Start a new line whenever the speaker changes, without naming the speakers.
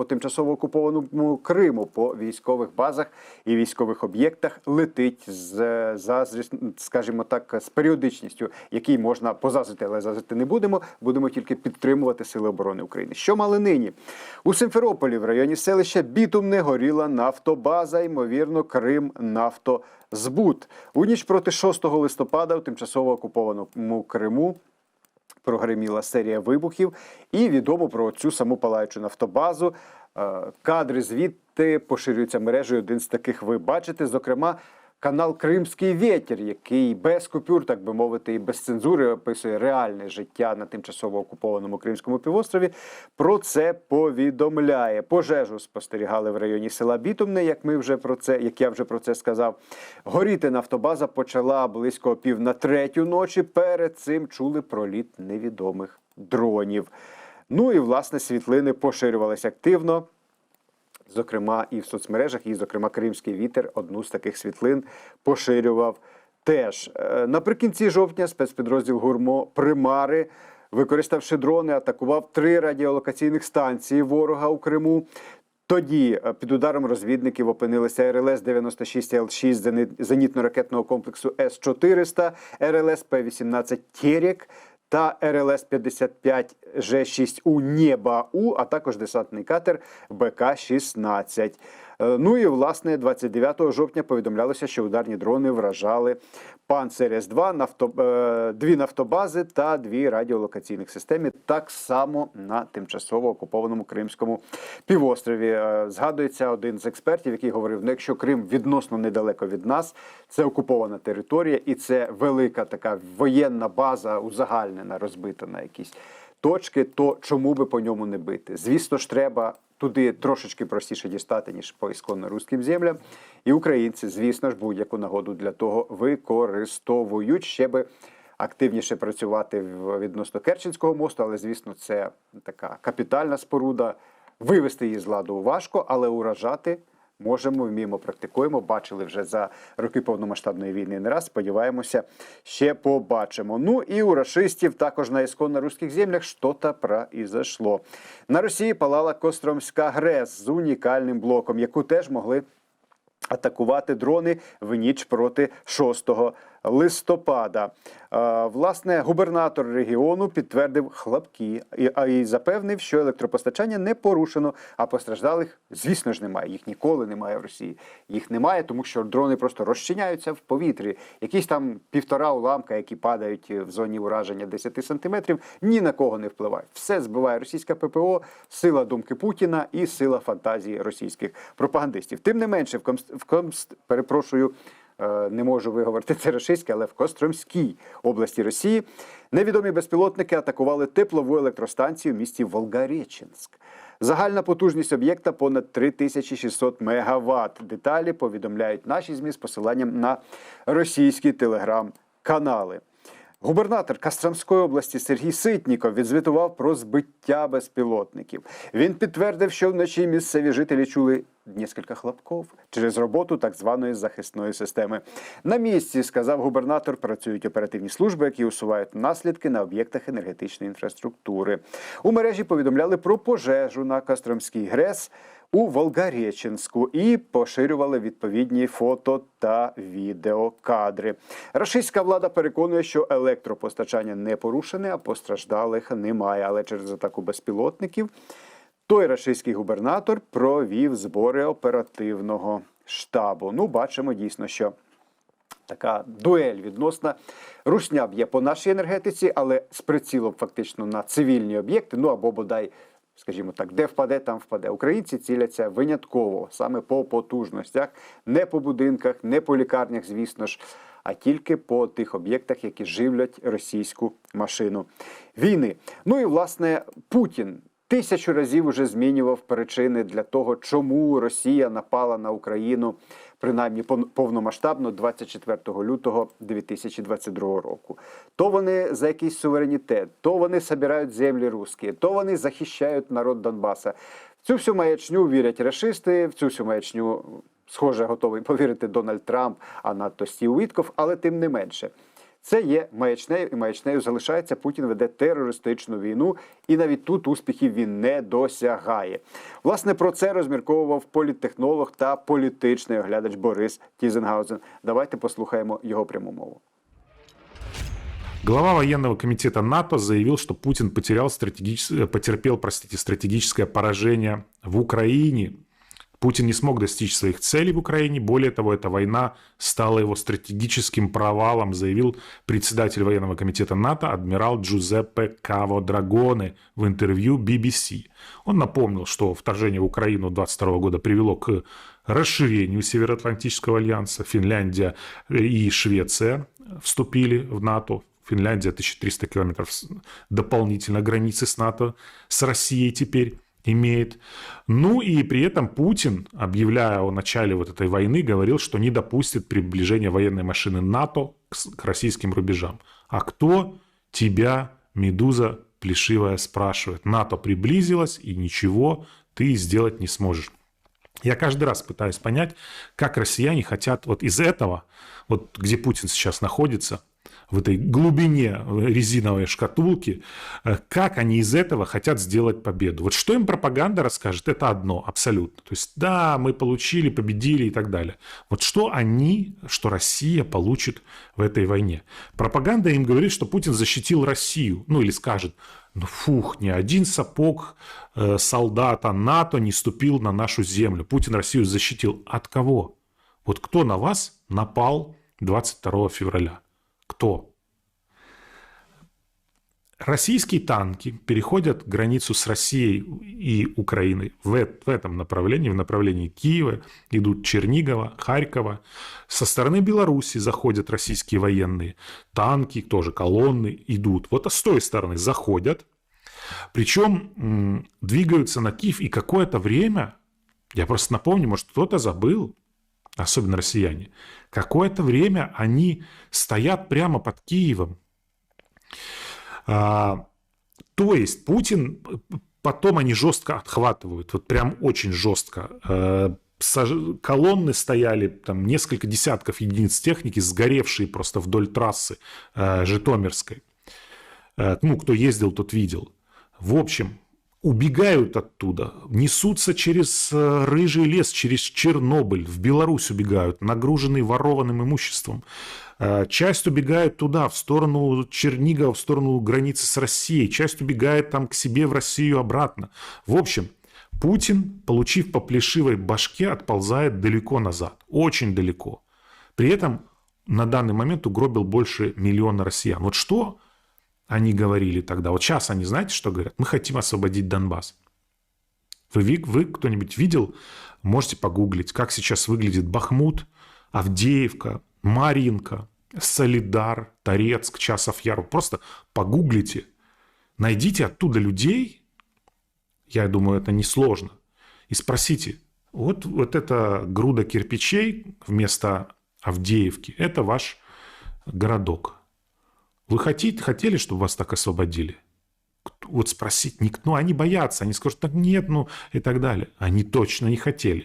по тимчасово окупованому Криму по військових базах і військових об'єктах летить з за зріс- скажімо так, з періодичністю, який можна позазити, але зазити не будемо. Будемо тільки підтримувати сили оборони України. Що мали нині у Симферополі в районі селища Бітумне горіла нафтобаза, ймовірно, Крим нафтозбут. У ніч проти 6 листопада в тимчасово окупованому Криму прогреміла серія вибухів, і відомо про цю саму палаючу нафтобазу. Е, Кадри звідти поширюються мережею. Один з таких ви бачите, зокрема. Канал Кримський вітер, який без купюр, так би мовити, і без цензури описує реальне життя на тимчасово окупованому Кримському півострові. Про це повідомляє. Пожежу спостерігали в районі села Бітумне, як ми вже про це, як я вже про це сказав. Горіти нафтобаза почала близько пів на третю ночі. Перед цим чули проліт невідомих дронів. Ну і власне світлини поширювалися активно. Зокрема, і в соцмережах, і, зокрема, Кримський вітер одну з таких світлин поширював теж. Е, Наприкінці жовтня спецпідрозділ Гурмо Примари, використавши дрони, атакував три радіолокаційних станції ворога у Криму. Тоді е, під ударом розвідників опинилися РЛС 96 Л6 зенітно-ракетного комплексу С-400, РЛС П-18 Терек та РЛС 55 Ж6 у Нєба-У, а також десантний катер БК-16. Е, Ну і власне 29 жовтня повідомлялося, що ударні дрони вражали Панцер С-2, нафто, е, дві нафтобази та дві радіолокаційних системи, так само на тимчасово окупованому Кримському півострові. Е, Згадується один з експертів, який говорив: ну, якщо Крим відносно недалеко від нас, це окупована територія, і це велика така воєнна база, узагальнена, розбита на якісь точки, то чому би по ньому не бити? Звісно ж, треба туди трошечки простіше дістати, ніж по ісконно руським землям. І українці, звісно ж, будь-яку нагоду для того використовують ще би. Активніше працювати відносно Керченського мосту, але звісно, це така капітальна споруда. Вивести її з ладу важко, але уражати можемо, вміємо, практикуємо. Бачили вже за роки повномасштабної війни не раз. Сподіваємося, ще побачимо. Ну і у рашистів також на ісконно руських землях що-то произошло. На Росії палала Костромська ГРЕС з унікальним блоком, яку теж могли атакувати дрони в ніч проти 6 листопада. Е, Власне, губернатор регіону підтвердив хлопки і, запевнив, що електропостачання не порушено, а постраждалих, звісно ж, немає. Їх ніколи немає в Росії. Їх немає, тому що дрони просто розчиняються в повітрі. Якісь там півтора уламка, які падають в зоні ураження 10 сантиметрів, ні на кого не впливають. Все збиває російська ППО, сила думки Путіна і сила фантазії російських пропагандистів. Тим не менше, в Комст, в Комст перепрошую. Е, Не можу виговорити це російське, але в Костромській області Росії невідомі безпілотники атакували теплову електростанцію в місті Волгареченськ. Загальна потужність об'єкта понад 3600 мегаватт. Деталі повідомляють наші ЗМІ з посиланням на російські телеграм-канали. Губернатор Костромської області Сергій Ситніков відзвітував про збиття безпілотників. Він підтвердив, що вночі місцеві жителі чули кілька хлопків через роботу так званої захисної системи. На місці, сказав губернатор, працюють оперативні служби, які усувають наслідки на об'єктах енергетичної інфраструктури. У мережі повідомляли про пожежу на Костромській ГРЕС у Волгареченську і поширювали відповідні фото та відеокадри. Російська влада переконує, що електропостачання не порушене, а постраждалих немає. Але через атаку безпілотників той російський губернатор провів збори оперативного штабу. Ну, бачимо дійсно, що така дуель відносна. Русня б'є по нашій енергетиці, але з прицілом фактично на цивільні об'єкти, ну або бодай. Скажімо так, де впаде, там впаде. Українці ціляться винятково саме по потужностях, не по будинках, не по лікарнях, звісно ж, а тільки по тих об'єктах, які живлять російську машину війни. Ну і власне Путін тисячу разів уже змінював причини для того, чому Росія напала на Україну принаймні повномасштабно 24 лютого 2022 року. То вони за якийсь суверенітет, то вони забирають землі русські, то вони захищають народ Донбаса. В цю всю маячню вірять рашисти, в цю всю маячню, схоже, готовий повірити Дональд Трамп, а надто Стів Вітков, але тим не менше. Це є маячнею, і маячнею залишається. Путін веде терористичну війну, і навіть тут успіхів він не досягає. Власне про це розмірковував політтехнолог та політичний оглядач Борис Тізенгаузен. Давайте послухаємо його пряму мову.
Глава военного комитета НАТО заявил, что Путин потерял стратегичес... потерпел простите, стратегическое поражение в Украине. Путин не смог достичь своих целей в Украине. Более того, эта война стала его стратегическим провалом, заявил председатель военного комитета НАТО адмирал Джузеппе Каво Драгоне в интервью BBC. Он напомнил, что вторжение в Украину 22 года привело к расширению Североатлантического альянса. Финляндия и Швеция вступили в НАТО. Финляндия 1300 километров дополнительно границы с НАТО, с Россией теперь имеет. Ну и при этом Путин, объявляя о начале вот этой войны, говорил, что не допустит приближения военной машины НАТО к, российским рубежам. А кто тебя, Медуза плешивая, спрашивает? НАТО приблизилась, и ничего ты сделать не сможешь. Я каждый раз пытаюсь понять, как россияне хотят вот из этого, вот где Путин сейчас находится, в этой глубине резиновой шкатулки, э, как они из этого хотят сделать победу. Вот что им пропаганда расскажет, это одно, абсолютно. То есть, да, мы получили, победили и так далее. Вот что они, что Россия получит в этой войне. Пропаганда им говорит, что Путин защитил Россию. Ну или скажет, ну фух, ни один сапог э, солдата НАТО не ступил на нашу землю. Путин Россию защитил. От кого? Вот кто на вас напал 22 февраля? Кто? Российские танки переходят границу с Россией и Украиной в, в этом направлении, в направлении Киева, идут Чернигова, Харькова. Со стороны Беларуси заходят российские военные. Танки, тоже колонны идут. Вот с той стороны заходят. Причем двигаются на Киев и какое-то время, я просто напомню, может кто-то забыл, особенно россияне, какое-то время они стоят прямо под Киевом. А, то есть Путин, потом они жестко отхватывают, вот прям очень жестко. А, колонны стояли, там несколько десятков единиц техники, сгоревшие просто вдоль трассы а, Житомирской. А, ну, кто ездил, тот видел. В общем, убегают оттуда, несутся через э, рыжий лес, через Чернобыль, в Беларусь убегают, нагруженные ворованным имуществом. Э, часть убегает туда, в сторону Чернигова, в сторону границы с Россией, часть убегает там к себе в Россию обратно. В общем, Путин, получив по плешивой башке, отползает далеко назад, очень далеко. При этом на данный момент угробил больше миллиона россиян. Вот что они говорили тогда. Вот сейчас они, знаете, что говорят? Мы хотим освободить Донбасс. Вы, вы кто-нибудь видел? Можете погуглить, как сейчас выглядит Бахмут, Авдеевка, Маринка, Солидар, Торецк, Часов Яр. Просто погуглите. Найдите оттуда людей, я думаю, это несложно, и спросите, вот, вот эта груда кирпичей вместо Авдеевки, это ваш городок. Вы хотите, хотели, чтобы вас так освободили? Вот спросить, никто, ну, они боятся, они скажут, так нет, ну и так далее. Они точно не хотели.